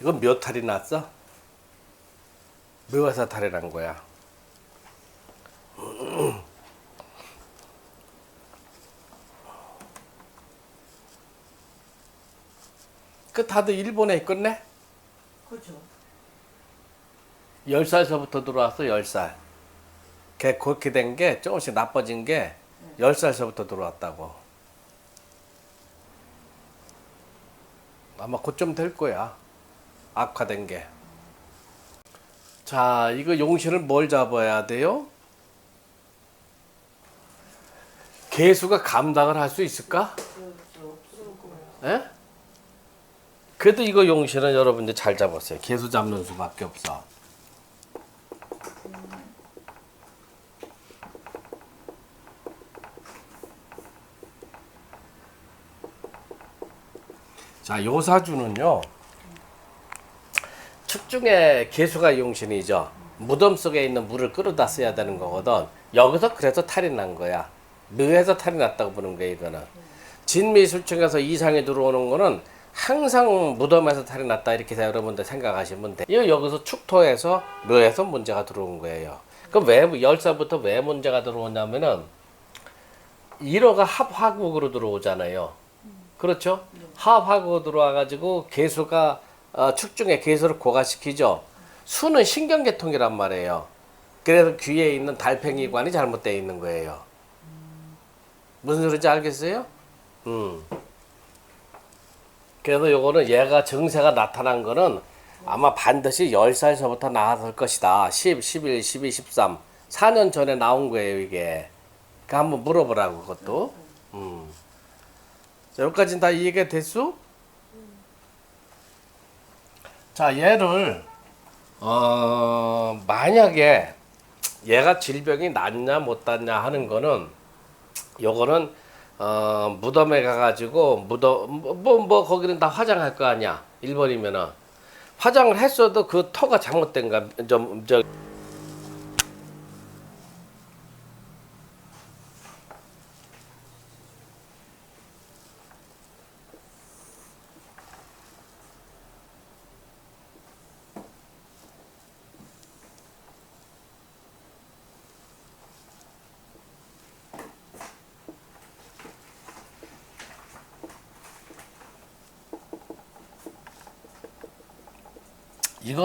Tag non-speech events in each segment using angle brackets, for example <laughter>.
이건 몇 탈이 났어? 몇에서 탈이 난 거야? <clears throat> 그 다들 일본에 있겠네? 그죠. 10살서부터 들어왔어 10살 걔 그렇게 된 게 조금씩 나빠진 게 10살서부터 들어왔다고 아마 그쯤 될 거야 악화된 게 자 이거 용신을 뭘 잡아야 돼요? 개수가 감당을 할 수 있을까? 예? 그래도 이거 용신은 여러분들 잘 잡았어요 개수 잡는 수밖에 없어 자, 요사주는요. 축중에 개수가 용신이죠. 무덤 속에 있는 물을 끌어다 써야 되는 거거든. 여기서 그래서 탈이 난 거야. 묘에서 탈이 났다고 보는 거야, 이거는. 진미술중에서 이상이 들어오는 거는 항상 무덤에서 탈이 났다 이렇게 여러분들 생각하시면 돼. 이거 여기서 축토에서 묘에서 문제가 들어온 거예요. 그럼 왜 열사부터 왜 문제가 들어오냐면은 1호가 합화국으로 들어오잖아요. 그렇죠? 합하고 들어와가지고 개수가 어, 축중에 개수를 고가시키죠. 수는 신경계통이란 말이에요. 그래서 귀에 있는 달팽이관이 잘못되어 있는 거예요. 무슨 소리인지 알겠어요? 음. 그래서 요거는 얘가 증세가 나타난 거는 아마 반드시 10살서부터 나왔을 것이다. 10, 11, 12, 13. 4년 전에 나온 거예요, 이게. 그 한번 물어보라고, 그것도. 음. 자, 여기까지는 다 이해가 됐어? 자, 얘를 어, 만약에 얘가 질병이 낫냐 못 낫냐 하는 거는 요거는 어, 무덤에 가가지고 무덤 뭐뭐 뭐 거기는 다 화장할 거 아니야 일본이면은. 화장을 했어도 그 터가 잘못된가 좀저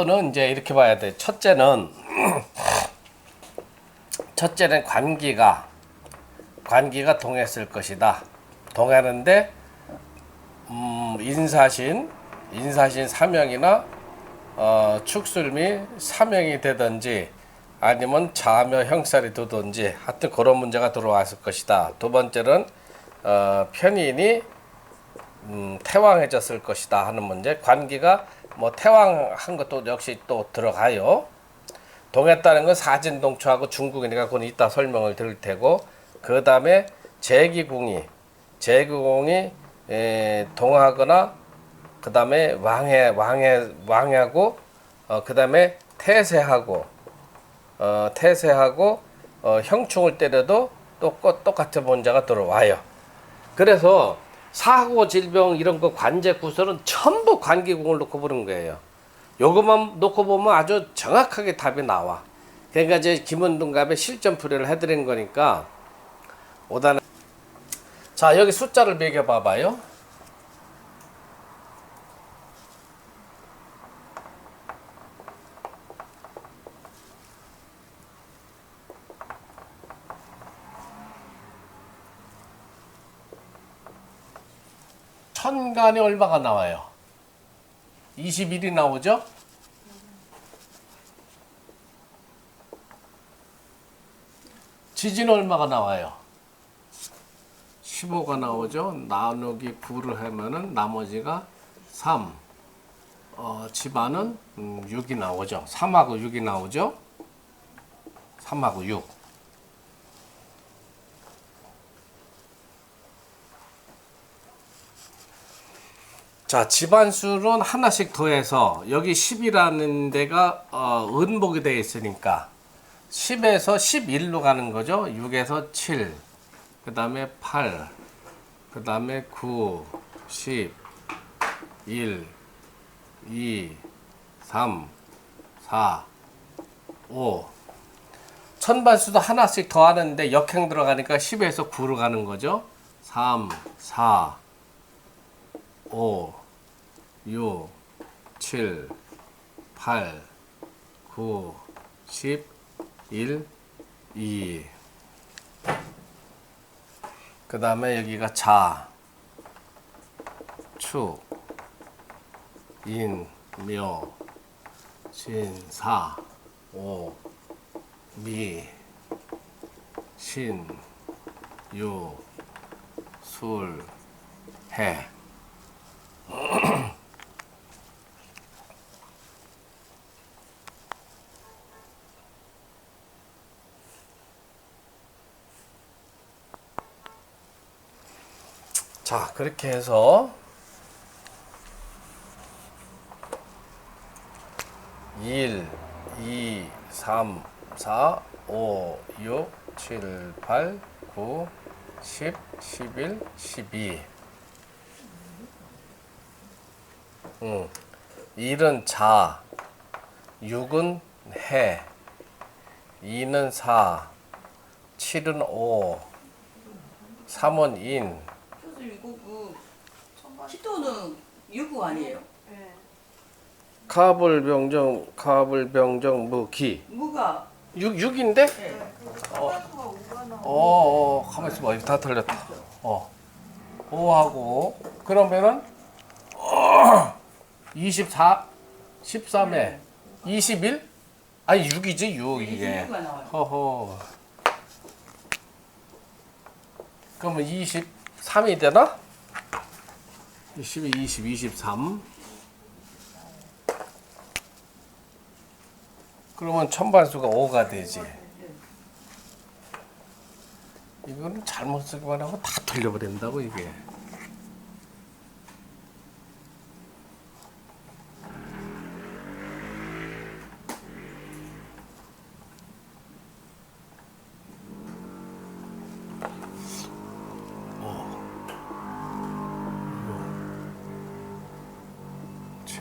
이거는 이제 이렇게 봐야 돼. 첫째는 <clears throat> 첫째는 관기가 관기가 동했을 것이다. 동하는데 음, 인사신 인사신 사명이나 어, 축술미 사명이 되든지 아니면 자묘 형살이 되든지 하여튼 그런 문제가 들어왔을 것이다. 두 번째는 어, 편인이 음, 태왕해졌을 것이다 하는 문제. 관기가 뭐 태왕 한 것도 역시 또 들어가요. 동했다는 건 사진동초하고 중국이니까 그건 이따 설명을 드릴 테고 그 다음에 제기궁이 제기궁이 에, 동하거나 그 다음에 왕해 왕해 왕하고 어, 그 다음에 태세하고 어, 태세하고 어, 형충을 때려도 똑 똑같은 문제가 들어와요. 그래서 사고 질병 이런 거 관제 구설은 전부 관계공을 놓고 보는 거예요. 요것만 놓고 보면 아주 정확하게 답이 나와. 그러니까 이제 김원동갑의 실전 풀이를 해드린 거니까 오다는 자 여기 숫자를 매겨 봐봐요. 천간이 얼마가 나와요? 21이 나오죠? 지진 얼마가 나와요? 15가 나오죠? 나누기 9를 하면은 나머지가 3. 어, 집안은 음, 6이 나오죠. 3하고 6이 나오죠? 3하고 6. 자, 집안수는 하나씩 더해서 여기 10이라는 데가 어, 은복이 되어 있으니까 10에서 11로 가는 거죠. 6에서 7, 그 다음에 8, 그 다음에 9, 10, 1, 2, 3, 4, 5. 천반수도 하나씩 더 하는데 역행 들어가니까 10에서 9로 가는 거죠. 3, 4, 5, 6, 7, 8, 9, 10, 1, 2. 그 다음에 여기가 자, 축, 인, 묘, 신, 사, 오, 미, 신, 유, 술, 해. 자, 그렇게 해서 1, 2, 3, 4, 5, 6, 7, 8, 9, 10, 11, 12. 응. 1은 자, 6은 해, 2는 4, 7은 5, 3은 인, 10도는 육구 아니에요? 예. 가불병정 가불병정 무기 무가 육 육인데? 예. 어, 어 가만 있어봐 다 틀렸다. 어, 오 하고 그러면은 24, 13에 21? 아니 6이지 6 이게. 허허. 그러면 23이 되나? 22, 20, 23. 그러면 천반수가 5가 되지. 이거는 잘못 쓰기만 하고 다 틀려버린다고 이게.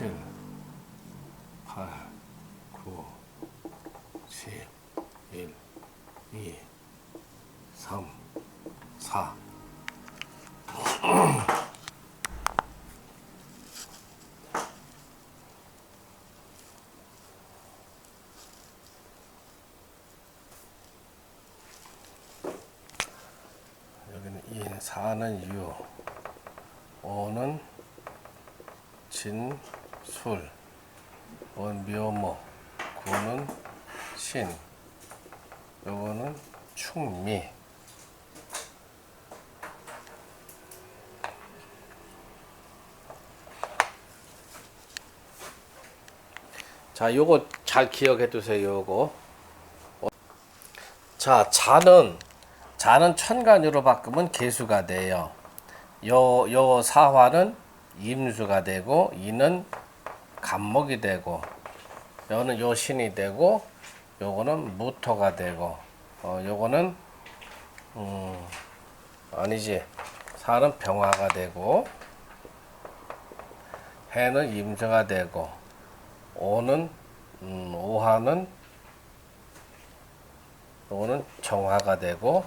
칠, 팔, 구, 십, 일, 이, 삼, 사. 여기는 2, 4는 6, 5는 진, 술, 원, 묘모, 구는 신, 요거는 충미. 자, 요거 잘 기억해 두세요, 요거. 어, 자, 자는, 자는 천간으로 바꾸면 개수가 돼요. 요, 요 사화는 임수가 되고, 이는 간목이 되고, 요는 요 신이 되고, 요거는 무토가 되고, 어, 요거는, 음, 아니지. 사는 병화가 되고, 해는 임수가 되고, 오는, 음, 오화는, 요거는 정화가 되고,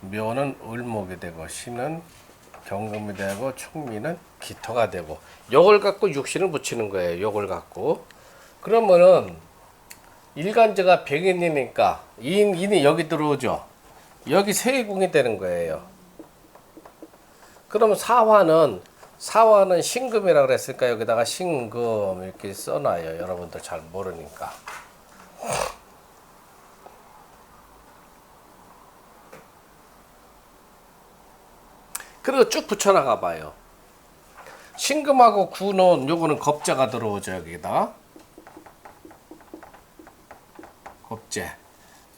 묘는 을목이 되고, 신은 경금이 되고 충미는 기토가 되고 요걸 갖고 육신을 붙이는 거예요. 요걸 갖고 그러면은 일간제가 백인이니까 인 인이 여기 들어오죠. 여기 세공이 되는 거예요. 그러면 사화는 사화는 신금이라 그랬으니까 여기다가 신금 이렇게 써놔요. 여러분들 잘 모르니까. 그리고 쭉 붙여나가 봐요. 신금하고 구는 요거는 겁자가 들어오죠 여기다. 겁재.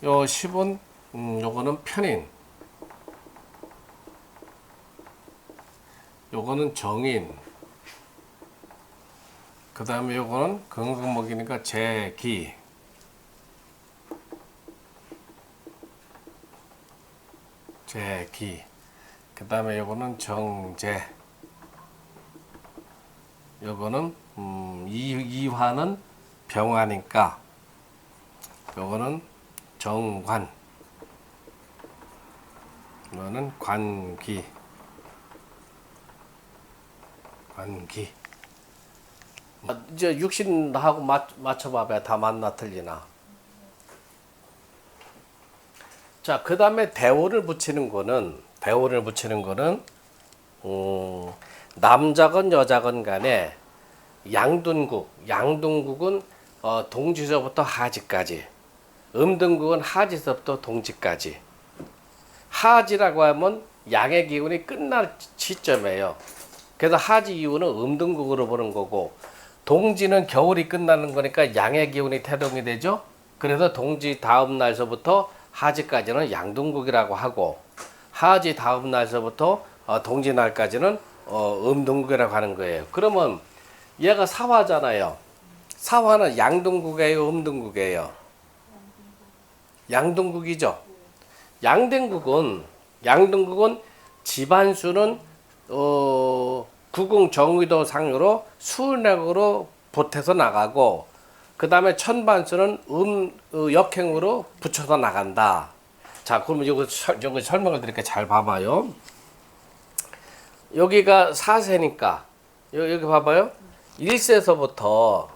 요 10은 음, 요거는 편인. 요거는 정인. 그 다음에 요거는 금금목이니까 재기. 재기. 그 다음에 요거는 정제. 요거는 음, 이, 이화는 병화니까 요거는 정관. 이거는 관기. 관기. 아, 이제 육신하고 맞, 맞춰봐봐야 다 맞나 틀리나. 자 그 다음에 대오를 붙이는 거는 대오를 붙이는 거는 음, 남자건 여자건 간에 양둔국 양둔국은 어, 동지서부터 하지까지 음둔국은 하지서부터 동지까지 하지라고 하면 양의 기운이 끝날 시점이에요. 그래서 하지 이후는 음둔국으로 보는 거고 동지는 겨울이 끝나는 거니까 양의 기운이 태동이 되죠. 그래서 동지 다음 날서부터 하지까지는 양둔국이라고 하고 하지 다음 날서부터 어, 동지 날까지는 어, 음둔국이라고 하는 거예요. 그러면 얘가 사화잖아요. 사화는 양둔국이에요, 음둔국이에요. 양둔국이죠. 양등국은 양등국은 집안수는 어 구궁 정의도 상으로 수운액으로 보태서 나가고 그 다음에 천반수는 음 어, 역행으로 붙여서 나간다. 자, 그러면 이거 설- 이거 설명을 드릴게요. 잘 봐봐요. 여기가 4세니까 여기 봐봐요. 1세서부터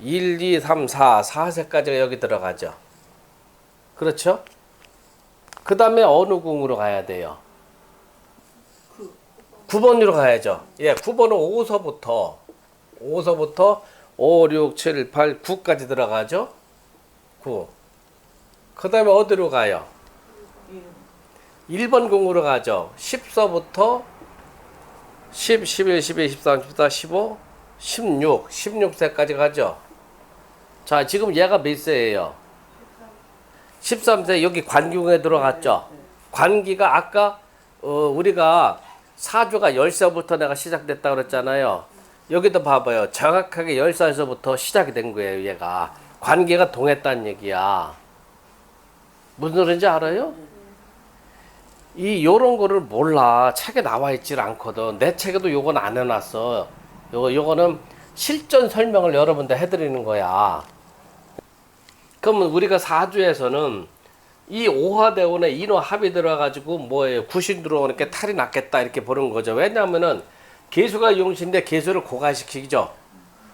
1, 2, 3, 4, 4세까지가 여기 들어가죠. 그렇죠? 그 다음에 어느 궁으로 가야 돼요? 9번으로 가야죠. 예, 9번은 5서부터 5서부터 5, 6, 7, 8, 9까지 들어가죠. 9. 그 다음에 어디로 가요? 1번 궁으로 가죠. 10서부터 10, 11, 12, 13, 14, 15, 16, 16세까지 가죠. 자, 지금 얘가 몇 세예요? 13세 여기 관궁에 들어갔죠. 관기가 아까 어, 우리가 사주가 10살부터 내가 시작됐다 그랬잖아요. 여기도 봐봐요. 정확하게 10살서부터 시작이 된 거예요, 얘가. 관계가 동했다는 얘기야. 무슨 소리인지 알아요? 이 요런 거를 몰라. 책에 나와 있질 않거든. 내 책에도 요건 안 해놨어. 요거 요거는 실전 설명을 여러분들 해드리는 거야. 그러면 우리가 사주에서는 이 오화대원에 인호 합이 들어가지고 뭐예요 구신 들어오니까 탈이 났겠다 이렇게 보는 거죠. 왜냐하면은 개수가 용신인데 개수를 고갈시키죠.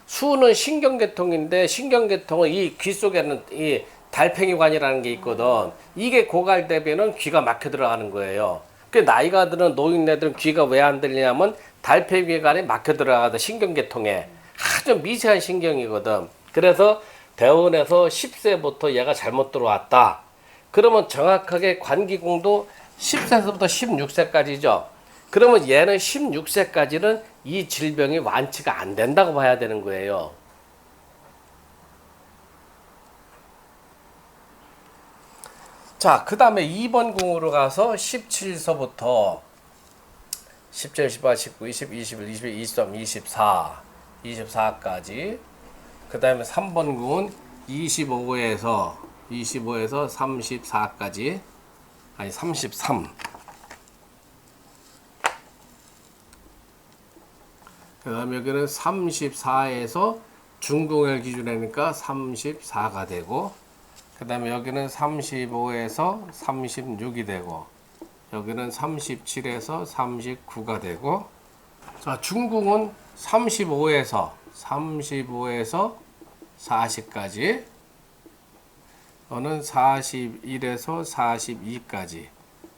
수는 신경계통인데 신경계통은 이 귀 속에는 이 달팽이관이라는 게 있거든. 이게 고갈되면은 귀가 막혀 들어가는 거예요. 그 나이가 드는 노인네들은 귀가 왜 안 들리냐면 달팽이관이 막혀 들어가거든 신경계통에 아주 미세한 신경이거든. 그래서 대원에서 10세부터 얘가 잘못 들어왔다. 그러면 정확하게 관기공도 10세부터 16세까지죠. 그러면 얘는 16세까지는 이 질병이 완치가 안 된다고 봐야 되는 거예요. 자, 그 다음에 2번 궁으로 가서 17서부터 17, 18, 19, 20, 21, 22, 23, 24, 24까지. 그 다음에 3번 궁은 25에서 25에서 34까지. 아니 33 그 다음에 여기는 34에서 중공을 기준이니까 34가 되고 그 다음에 여기는 35에서 36이 되고 여기는 37에서 39가 되고 자 중궁은 35에서 35에서 40까지 어는 41에서 42까지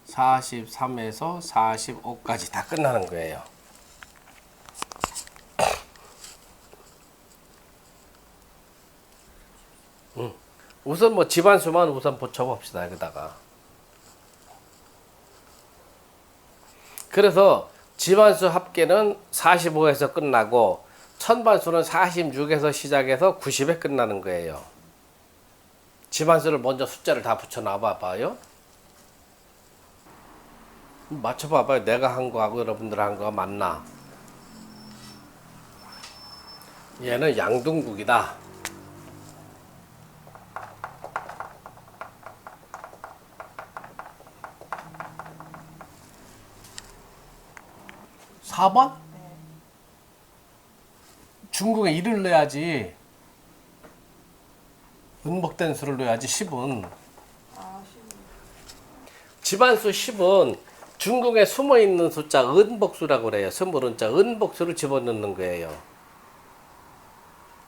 43에서 45까지 다 끝나는 거예요. 우선 뭐 집안수만 우선 붙여봅시다 여기다가 그래서 집안수 합계는 45에서 끝나고 천반수는 46에서 시작해서 90에 끝나는 거예요. 집안수를 먼저 숫자를 다 붙여 놔 봐봐요. 맞춰봐봐요. 내가 한 거하고 여러분들 한 거가 맞나? 얘는 양동국이다. 사번 중국에 1을 넣어야지 은복된 수를 넣어야지 10은 아, 씨. 집안수 10은 중국에 숨어 있는 숫자 은복수라고 그래요. 스물은 자 은복수를 집어넣는 거예요.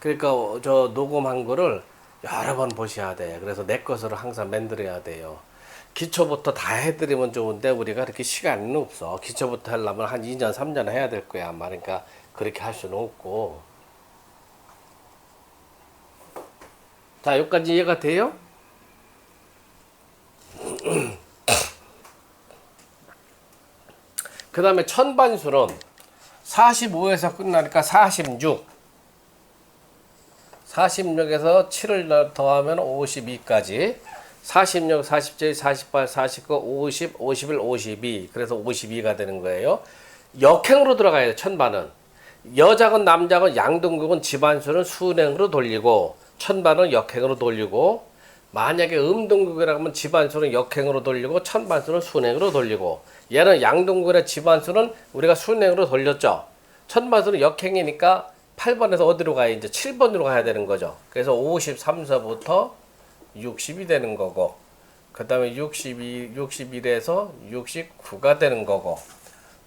그러니까 어, 저 녹음한 거를 여러 번 보셔야 돼. 그래서 내 것으로 항상 만들어야 돼요. 기초부터 다 해드리면 좋은데 우리가 그렇게 시간은 없어. 기초부터 하려면 한 2년, 3년 해야 될 거야. 아마 그러니까 그렇게 할 수는 없고. 자, 여기까지 이해가 돼요? <clears throat> 그 다음에 천반수는 45에서 끝나니까 46. 46에서 7을 더하면 52까지. 46, 47, 48, 49, 50, 51, 52. 그래서 52가 되는 거예요. 역행으로 들어가야 돼요, 천반은. 여작은 남작은 양동국은 집안수는 순행으로 돌리고, 천반은 역행으로 돌리고, 만약에 음동국이라고 하면 집안수는 역행으로 돌리고, 천반수는 순행으로 돌리고, 얘는 양동국의 집안수는 우리가 순행으로 돌렸죠. 천반수는 역행이니까 8번에서 어디로 가야 이제 7번으로 가야 되는 거죠. 그래서 53서부터 60이 되는 거고, 그 다음에 62, 61에서 69가 되는 거고,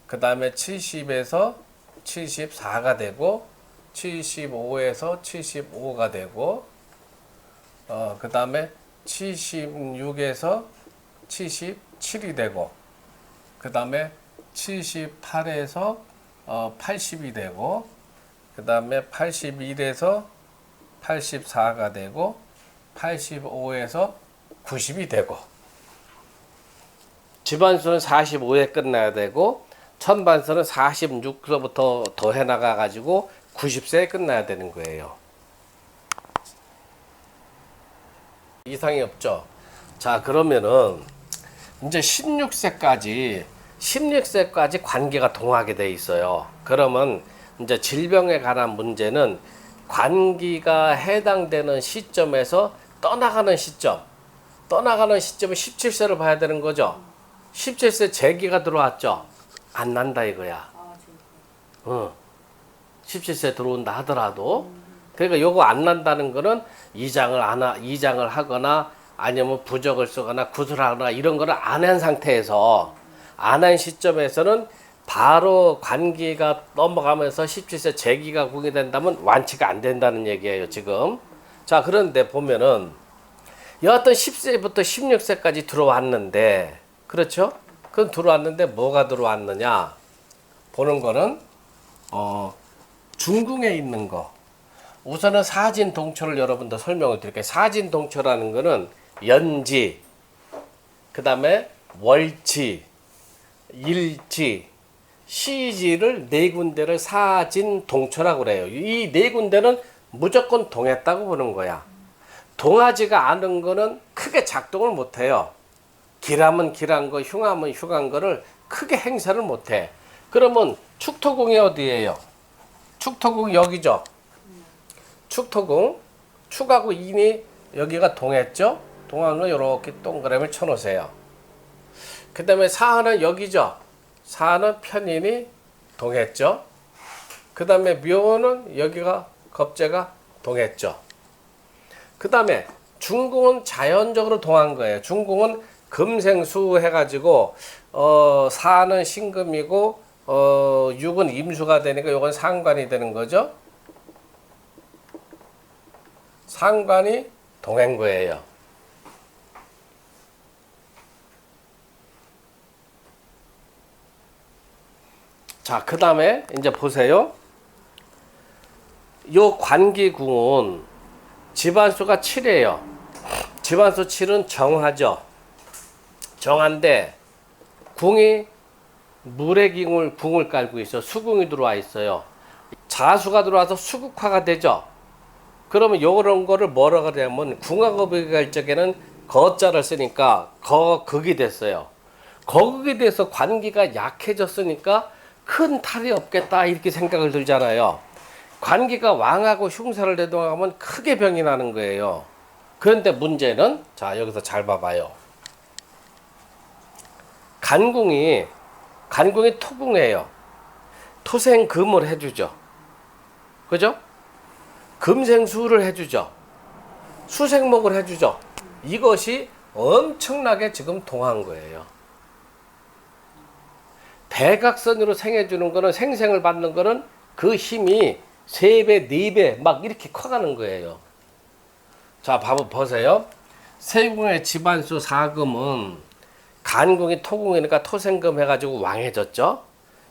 그 다음에 70에서 74가 되고, 75에서 75가 되고, 어, 그 다음에 76에서 77이 되고, 그 다음에 78에서 어, 80이 되고, 그 다음에 81에서 84가 되고, 85에서 90이 되고, 집안수는 45에 끝나야 되고, 천반수는 46서부터 더 해 나가 가지고 90세에 끝나야 되는 거예요. 이상이 없죠. 자, 그러면은 이제 16세까지 16세까지 관계가 동하게 돼 있어요. 그러면 이제 질병에 관한 문제는 관기가 해당되는 시점에서 떠나가는 시점, 떠나가는 시점은 17세를 봐야 되는 거죠. 17세 재기가 들어왔죠. 안 난다 이거야. 아. 어. 17세 들어온다 하더라도 그러니까 요거 안 난다는 거는 이장을 안 하, 이장을 하거나 아니면 부적을 쓰거나 구슬하거나 이런 거를 안 한 상태에서 안 한 시점에서는 바로 관기가 넘어가면서 17세 재기가 공이 된다면 완치가 안 된다는 얘기예요, 지금. 자, 그런데 보면은 여하튼 10세부터 16세까지 들어왔는데 그렇죠? 그럼 들어왔는데 뭐가 들어왔느냐? 보는 거는 어, 중궁에 있는 거. 우선은 사진 동초를 여러분들 설명을 드릴게요. 사진 동초라는 거는 연지, 그 다음에 월지, 일지, 시지를 네 군데를 사진 동초라고 그래요. 이 네 군데는 무조건 동했다고 보는 거야. 동하지가 않은 거는 크게 작동을 못 해요. 길하면 길한 거, 흉하면 흉한 거를 크게 행사를 못 해. 그러면 축토궁이 어디예요? 축토궁 여기죠. 축토궁 축하고 인이 여기가 동했죠. 거 이렇게 동그라미를 쳐놓으세요. 그 다음에 사하는 여기죠. 사하는 편인이 동했죠. 그 다음에 묘는 여기가 겁재가 동했죠. 그 다음에 중궁은 자연적으로 동한 거예요. 중궁은 금생수 해가지고 어 사는 신금이고 어 육은 임수가 되니까 요건 상관이 되는 거죠. 상관이 동한 거예요. 자, 그 다음에 이제 보세요. 요 관기궁은 집안수가 7이에요. 집안수 7은 정하죠. 정한데 궁이 물의 궁을 궁을 깔고 있어 수궁이 들어와 있어요. 자수가 들어와서 수국화가 되죠. 그러면 요런 거를 뭐라 그러냐면 궁합업이 갈 적에는 거자를 쓰니까 거극이 됐어요. 거극이 돼서 관기가 약해졌으니까 큰 탈이 없겠다 이렇게 생각을 들잖아요. 관기가 왕하고 흉사를 대동하면 크게 병이 나는 거예요. 그런데 문제는 자 여기서 잘 봐봐요. 간궁이 간궁이 토궁이에요. 토생금을 해주죠. 그죠? 금생수를 해주죠. 수생목을 해주죠. 이것이 엄청나게 지금 동한 거예요. 대각선으로 생해주는 거는 생생을 받는 거는 그 힘이 세 배, 네배막 이렇게 커가는 거예요. 자, 봐봐 보세요. 세궁의 집안수 사금은 간궁이 토궁이니까 토생금 해가지고 왕해졌죠.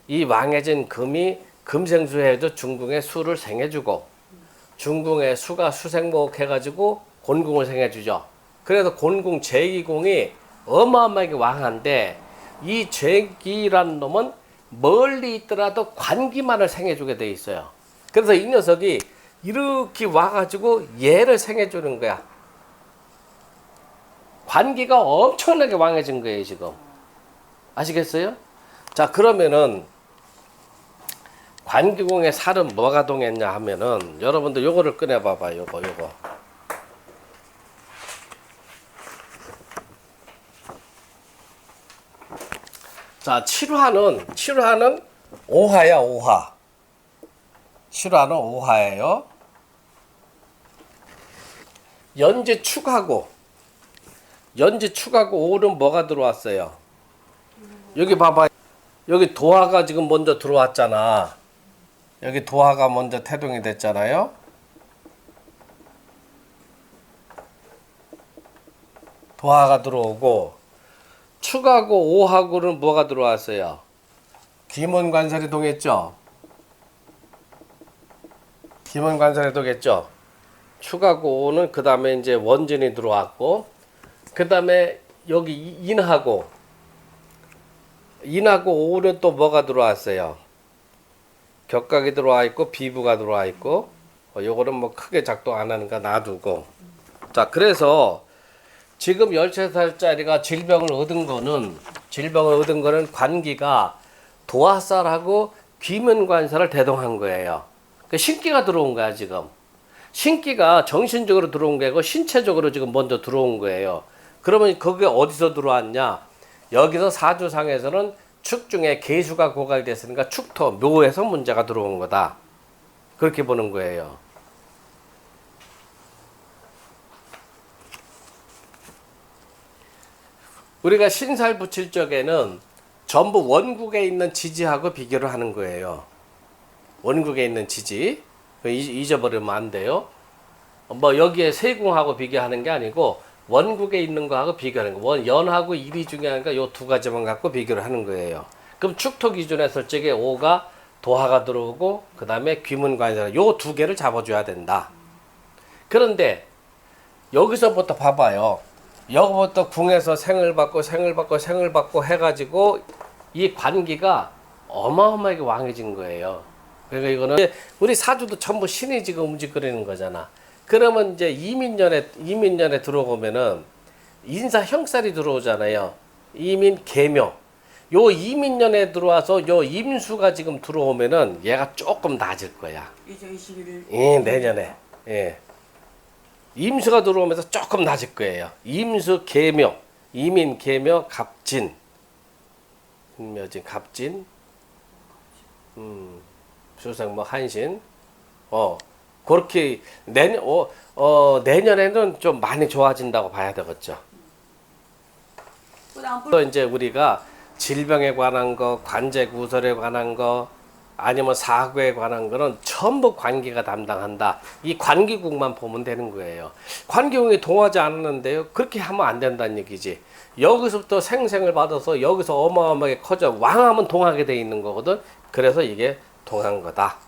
이 왕해진 금이 금생수해도 중궁의 수를 생해주고 중궁의 수가 수생목 해가지고 곤궁을 생해주죠. 그래서 곤궁 제기궁이 어마어마하게 왕한데 이 제기란 놈은 멀리 있더라도 관기만을 생해주게 돼 있어요. 그래서 이 녀석이 이렇게 와가지고 얘를 생해주는 거야. 관기가 엄청나게 왕해진 거예요, 지금. 아시겠어요? 자, 그러면은 관기궁의 살은 뭐가 동했냐 하면은 여러분들 요거를 꺼내 봐봐. 요거 요거. 자, 7화는 7화는 오화야, 오화. 7화는 오화예요. 연지 축하고 연지 축하고 오는 뭐가 들어왔어요? 여기 봐봐. 여기 도화가 지금 먼저 들어왔잖아. 여기 도화가 먼저 태동이 됐잖아요. 도화가 들어오고 축하고 오하고는 뭐가 들어왔어요? 김원관살이 동했죠. 동했죠. 축하고 오는 그 다음에 이제 원진이 들어왔고 그 다음에 여기 이- 인하고 인하고 오는 또 뭐가 들어왔어요? 격각이 들어와 있고 비부가 들어와 있고 어, 요거는 뭐 크게 작동 안 하는가 놔두고 자 그래서 지금 13살짜리가 질병을 얻은 거는 질병을 얻은 거는 관기가 도화살하고 귀면관살을 대동한 거예요. 그 신기가 들어온 거야 지금. 신기가 정신적으로 들어온 거고 신체적으로 지금 먼저 들어온 거예요. 그러면 그게 어디서 들어왔냐? 여기서 사주상에서는 축 중에 개수가 고갈됐으니까 축토 묘에서 문제가 들어온 거다. 그렇게 보는 거예요. 우리가 신살 붙일 적에는 전부 원국에 있는 지지하고 비교를 하는 거예요. 원국에 있는 지지 잊- 잊어버리면 안 돼요. 뭐 여기에 세궁하고 비교하는 게 아니고 원국에 있는 거하고 비교하는 거. 원 연하고 일이 중요하니까 요 두 가지만 갖고 비교를 하는 거예요. 그럼 축토 기준에 설 적에 오가 도화가 들어오고 그 다음에 귀문관이라 요두 개를 잡아 줘야 된다. 그런데 여기서부터 봐봐요. 여기부터 궁에서 생을 받고 생을 받고 생을 받고 해가지고 이 관기가 어마어마하게 왕해진 거예요. 그러니까 이거는 우리 사주도 전부 신이 지금 움직거리는 거잖아. 그러면 이제 이민년에 이민년에 들어오면은 인사 형살이 들어오잖아요. 이민 개묘. 요 이민년에 들어와서 요 임수가 지금 들어오면은 얘가 조금 낮을 거야. 2021일 예, 내년에. 예. 임수가 들어오면서 조금 낮을 거예요. 임수 개묘, 이민 개묘 갑진. 묘진 갑진. 음. 수생 뭐 한신. 어. 그렇게 내년 어, 어 내년에는 좀 많이 좋아진다고 봐야 되겠죠. 또 이제 우리가 질병에 관한 거, 관제 구설에 관한 거, 아니면 사고에 관한 거는 전부 관계가 담당한다. 이 관기국만 보면 되는 거예요. 관기국이 동하지 않았는데요. 그렇게 하면 안 된다는 얘기지. 여기서부터 생생을 받아서 여기서 어마어마하게 커져 왕하면 동하게 돼 있는 거거든. 그래서 이게 동한 거다.